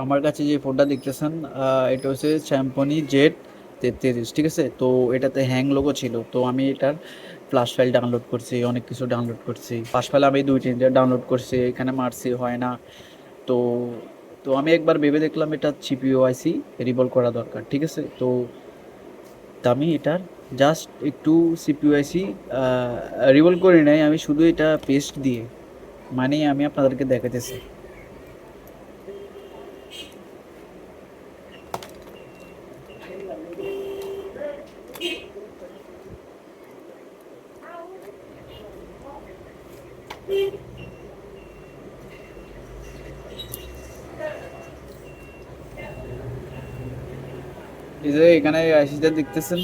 আমার কাছে যে ফোনটা দেখতেছেন এটা হচ্ছে স্যামসনি জেড তেত্রিশ, ঠিক আছে? তো এটাতে হ্যাং লোগো ছিল, তো আমি এটার ফ্লাশ ফাইল ডাউনলোড করছি, অনেক কিছু ডাউনলোড করছি। ফ্লাশ ফাইল আমি দুই, তিনটা ডাউনলোড করছি, এখানে মারছি, হয় না। তো তো আমি একবার ভেবে দেখলাম এটা সিপিইউ আইসি রিভলভ করা দরকার, ঠিক আছে? তো আমি এটার জাস্ট একটু সিপিইউ আইসি রিভলভ করি নাই, আমি শুধু এটা পেস্ট দিয়ে মানে আমি আপনাদেরকে দেখাতেছি এই যে এখানে আইসিটা দেখতেছেন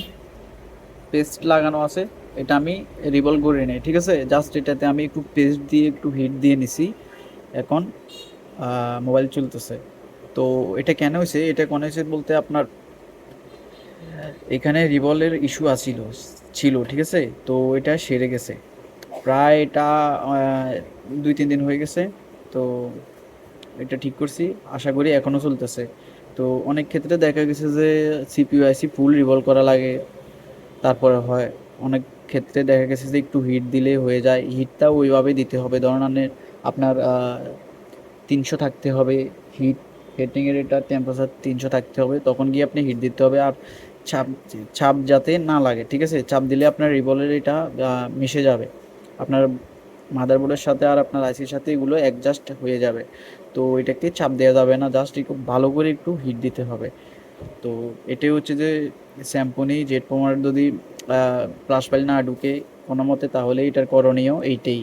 পেস্ট লাগানো আছে। এটা আমি রিভলভ করে নিই, ঠিক আছে? জাস্ট এটাতে আমি একটু পেস্ট দিয়ে, একটু হিট দিয়ে নিছি। এখন মোবাইল চলতেছে। তো এটা কেন হয়েছে এটা কেন হয়েছে বলতে আপনার এখানে রিভলের ইস্যু আছিল, ছিল, ঠিক আছে? তো এটা সেরে গেছে। প্রায় এটা দুই, তিন দিন হয়ে গেছে। তো এটা ঠিক করছি, আশা করি এখনও চলতেছে। তো অনেক ক্ষেত্রে দেখা গেছে যে সিপিইউ, আইসি ফুল রিভলভ করা লাগে, তারপরে হয়। অনেক ক্ষেত্রে দেখা গেছে যে একটু হিট দিলে হয়ে যায়। হিটটাও ওইভাবে দিতে হবে। ধরুন আপনি- আপনার তিনশো থাকতে হবে হিট। হিটিংয়ের এটা টেম্পারেচার তিনশো থাকতে হবে, তখন গিয়ে আপনি হিট দিতে হবে আর ছাপ ছাপ যাতে না লাগে, ঠিক আছে? চাপ দিলে আপনার রিভলের এটা মিশে যাবে। আপনার মাদারবোর্ডের সাথে আর আপনার আইসির সাথে এগুলো অ্যাডজাস্ট হয়ে যাবে। তো এটাকে চাপ দেওয়া যাবে না জাস্ট একটু ভালো করে একটু হিট দিতে হবে। তো এটাই হচ্ছে যে স্যাম্পনি জেট পোমার যদি প্লাস ফাইল না ঢুকে কোনো মতে তাহলে এটার করণীয় এইটাই।